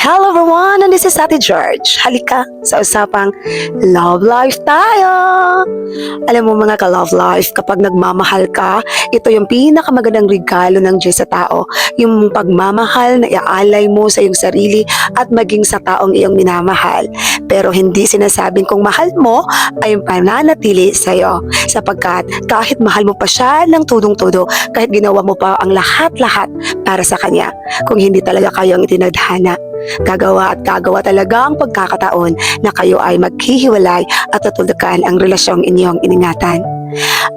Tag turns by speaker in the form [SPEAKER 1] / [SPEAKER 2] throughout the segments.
[SPEAKER 1] Hello everyone, and this is Ate George. Halika sa usapang love life tayo. Alam mo mga ka-love life, kapag nagmamahal ka, ito yung pinakamagandang regalo ng Diyos sa tao. Yung pagmamahal na iaalay mo sa iyong sarili at maging sa taong iyong minamahal. Pero hindi sinasabing kung mahal mo ay pananatili sa iyo. Sapagkat kahit mahal mo pa siya ng tudong-tudo, kahit ginawa mo pa ang lahat-lahat para sa kanya, kung hindi talaga kayo ang itinadhana, gagawa at gagawa talaga ang pagkakataon na kayo ay maghihiwalay at tutulukan ang relasyong inyong iningatan.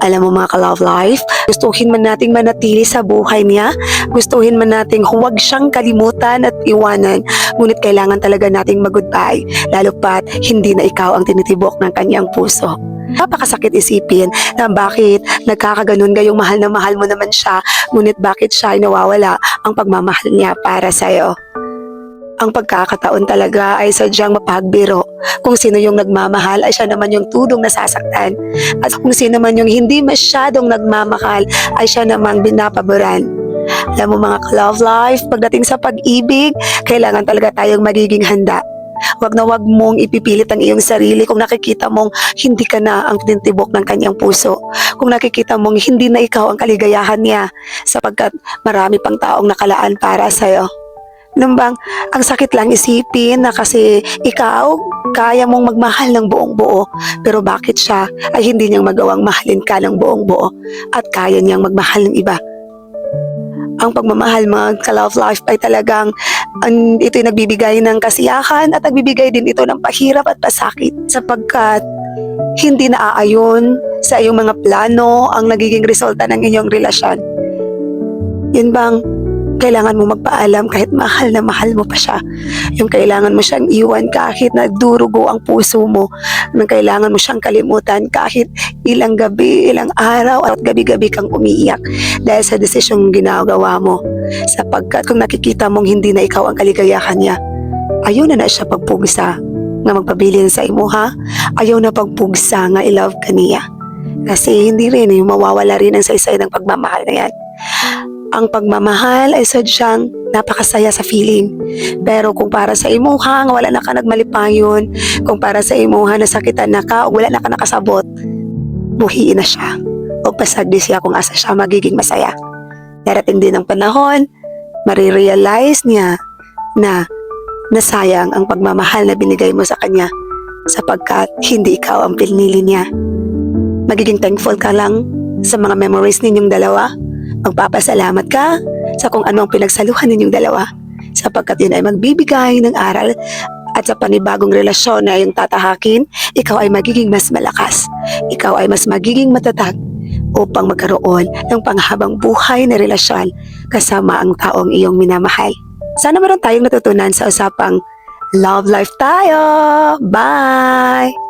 [SPEAKER 1] Alam mo mga ka-love life, gustuhin man nating manatili sa buhay niya, gustuhin man nating huwag siyang kalimutan at iwanan, ngunit kailangan talaga nating mag-goodbye, lalo pat hindi na ikaw ang tinitibok ng kanyang puso. Napakasakit isipin na bakit nagkakaganon gayong mahal na mahal mo naman siya, ngunit bakit siya ay nawawala ang pagmamahal niya para sa'yo. Ang pagkakataon talaga ay sadyang mapagbiro. Kung sino yung nagmamahal ay siya naman yung tudong nasasaktan. At kung sino man yung hindi masyadong nagmamahal ay siya namang binapaboran. Alam mo mga ka-love life, pagdating sa pag-ibig, kailangan talaga tayong magiging handa. Huwag na huwag mong ipipilit ang iyong sarili kung nakikita mong hindi ka na ang tinitibok ng kanyang puso. Kung nakikita mong hindi na ikaw ang kaligayahan niya sapagkat marami pang taong nakalaan para sa'yo. Alam bang, ang sakit lang isipin na kasi ikaw, kaya mong magmahal ng buong buo. Pero bakit siya ay hindi niyang magawang mahalin ka ng buong buo at kaya niyang magmahal ng iba? Ang pagmamahal mga ka-love life ay talagang ang, ito'y nagbibigay ng kasiyahan at nagbibigay din ito ng pahirap at pasakit sapagkat hindi naaayon sa iyong mga plano ang nagiging resulta ng inyong relasyon. Yun bang kailangan mo magpaalam kahit mahal na mahal mo pa siya. Yung kailangan mo siyang iwan kahit na durugo ang puso mo. Yung kailangan mo siyang kalimutan kahit ilang gabi, ilang araw at gabi-gabi kang umiiyak dahil sa desisyong ginagawa mo. Sapagkat kung nakikita mong hindi na ikaw ang kaligayahan niya, ayaw na na siya pagpugsa nga magpabilin sa imo ha. Ayaw na pagpugsa nga i-love ka niya. Kasi hindi rin yung mawawala rin ang saysay ng pagmamahal na yan. Ang pagmamahal ay sadyang napakasaya sa feeling. Pero kung para sa imuha nga wala na ka nagmalipayon, kung para sa imuha nasakitan na ka o wala na ka nakasabot, buhiin na siya. O pasagdi siya kung asa siya magiging masaya. Darating din ang panahon, marirealize niya na nasayang ang pagmamahal na binigay mo sa kanya sapagkat hindi ikaw ang pinili niya. Magiging thankful ka lang sa mga memories ninyong dalawa. Magpapasalamat ka sa kung ano ang pinagsaluhan ninyong dalawa sapagkat yun ay magbibigay ng aral at sa panibagong relasyon na iyong tatahakin, ikaw ay magiging mas malakas. Ikaw ay mas magiging matatag upang magkaroon ng panghabang buhay na relasyon kasama ang taong iyong minamahal. Sana meron tayong natutunan sa usapang love life tayo. Bye!